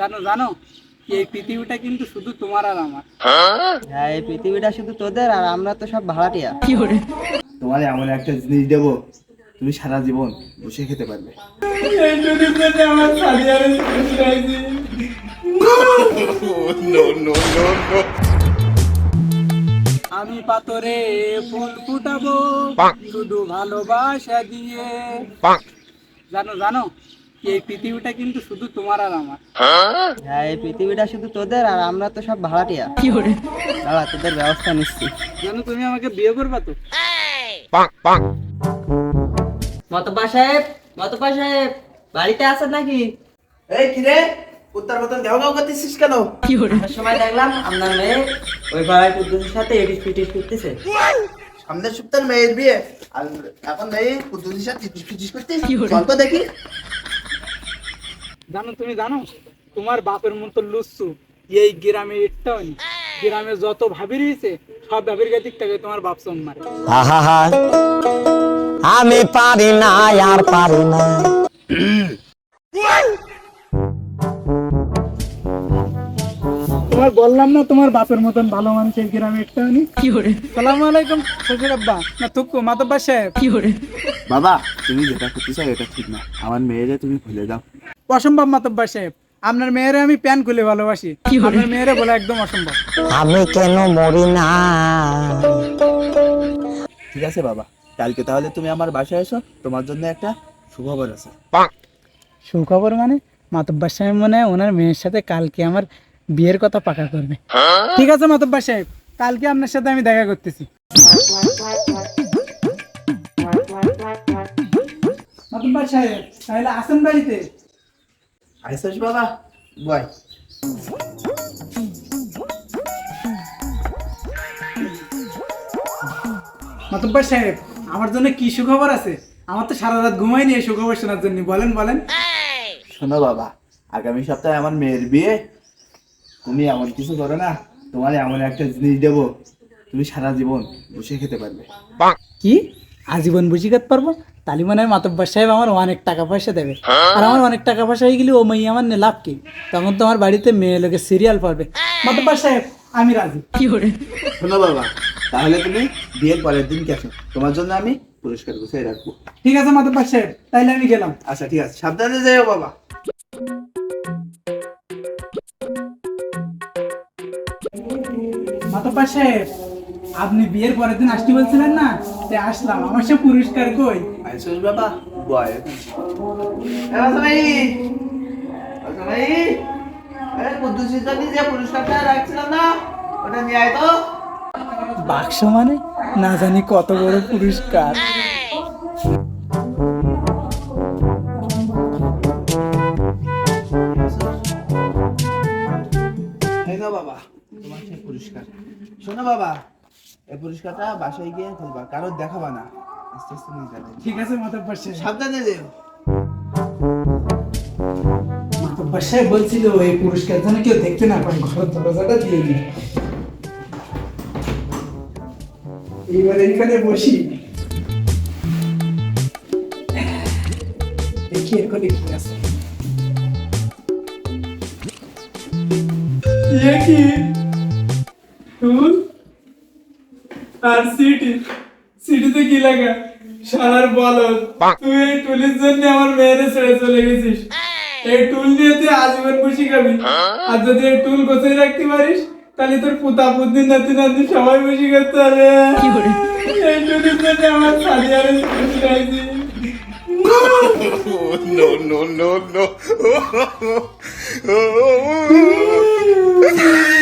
জানো জানো? এই পৃথিবীটা কিন্তু শুধু তোমার আর আমার। হ্যাঁ এই পৃথিবীটা শুধু তোদের আর আমরা তো সব ভাড়াটিয়া। কি করে? তোমার এমন একটা জিনিস দেবো তুমি সারা জীবন বসে খেতে পারবে। আমি পাথরে ফুল ফুটাবো শুধু ভালোবাসা দিয়ে। জানো জানো? এই পৃথিবীটা কিন্তু শুধু তোমার আর আমার। হ্যাঁ এই পৃথিবীটা শুধু তোদের আর আমরা তো সব ভাড়াটিয়া। দাঁড়া তোদের ব্যবস্থা নিচ্ছি। জানো তুমি আমাকে বিয়ে করবা তো? মতবা সাহেব মতবা সাহেব বাড়িতে আছেন নাকি? এই কিরে উত্তর মতন গাও গাও করতেছিস কেন? আসার সময় দেখলাম আপনার মেয়ে ওই পাড়ায় কুদ্দুসের সাথে এটিস পিটিস করতেছে। সামনের সপ্তাহে মেয়ের বিয়ে। আর এখন মেয়ে কুদ্দুসির সাথে চিটিস পিটিস করতে চল তো দেখি। জানো তুমি জানো? তোমার বাপের মতো লুচ্ছু এই গ্রামে একটাও গ্রামে যত ভাবি রয়েছে সব ভাবির দিক থেকে তোমার বাপ সম্মার মারে আমি পারি না আর পারি না। তোমার বললাম না তোমার বাপের মতন ভালো মানুষ এই গ্রামে একটাও নেই সালাম আলাইকুম শ্বশুর আব্বা। না তুকু মাতব্বা সাহেব। বাবা তুমি যেটা করতে চাও এটা ঠিক না। আমার মেয়েরে তুমি ভুলে যাও। অসম্ভব মাতব্বা সাহেব। আপনার মেয়েরে আমি প্যান খুলে ভালোবাসি। আপনার মেয়েরে বলে একদম অসম্ভব। আমি কেন মরি না? ঠিক আছে বাবা কালকে তাহলে তুমি আমার বাসায় এসো। তোমার জন্য একটা সুখবর আছে। সুখবর মানে? মাতব্বা সাহেব মনে হয় ওনার মেয়ের সাথে কালকে আমার বিয়ের কথা পাকা করবে। ঠিক আছে মাতব্বা সাহেব কালকে আপনার সাথে আমি দেখা করতেছি। সাহেব তাহলে আসেন বাড়িতে। আইসস বাবা বয়। সাহেব আমার জন্য কি সুখবর আছে? আমার তো সারা রাত ঘুমাইনি এই সুখবর শোনার জন্য বলেন বলেন। শোনো বাবা আগামী সপ্তাহে আমার মেয়ের বিয়ে তুমি এমন কিছু করো না তোমার এমন একটা জিনিস দেবো তুমি সারা জীবন বসে খেতে পারবে। কি? আজীবন বুঝি করতে পারব? তালি মনে হয় মাতব্বার সাহেব আমার অনেক টাকা পয়সা দেবে। আর আমার অনেক টাকা পয়সা হয়ে গেলে ও মেয়ে আমার নে লাভ কি? তখন তো আমার বাড়িতে মেয়ে লোকে সিরিয়াল পড়বে। মাতব্বার সাহেব আমি রাজি। কি করে? শোনো বাবা তাহলে তুমি বিয়ের পরের দিন আসো তোমার জন্য আমি পুরস্কার গুছিয়ে রাখব। ঠিক আছে মাতব্বার সাহেব তাইলে আমি গেলাম। আচ্ছা ঠিক আছে। সাবধানে যাইও বাবা। সাহেব আপনি বিয়ের পরের দিন আসতে বলছিলেন না? তে আসলাম। আমার সে পুরস্কার কই? আইসস বাবা বয়। ভাই ভাই আরে কুদ্দুসির যে পুরস্কারটা রাখছিলাম না ওটা নিয়ে আয় তো। বাক্স মানে? না জানি কত বড় পুরস্কার। শোনো বাবা এই পুরস্কারটা বাসায় গিয়ে খুলবা কারোর দেখাবা না। আস্তে আস্তে নিয়ে যাবে। ঠিক আছে মাতব্বার সাহেব। সাবধানে যেও মাতব্বার সাহেব বলছিল এই পুরস্কার যেন কেউ দেখতে না পারে ঘর দরজাটা দিয়ে দিই। এইবার এইখানে বসি। দেখি এখানে কি আছে। ইয়ে কি? টুল আর সিটি। সিটিতে কি লাগা বলদ। তুই এই টুলের জন্য আমার মেয়েরে ছেড়ে চলে গেছিস। এই। টুল দিয়ে তুই আজীবন বসে খাবি। আর যদি এই টুল গোছাই রাখতে পারিস তাহলে তোর পুতা পুতি নাতি নাতি সবাই বসে করতে হবে এই টুলের জন্য আমার সাদিয়ারে খাইছি no, no, no, no.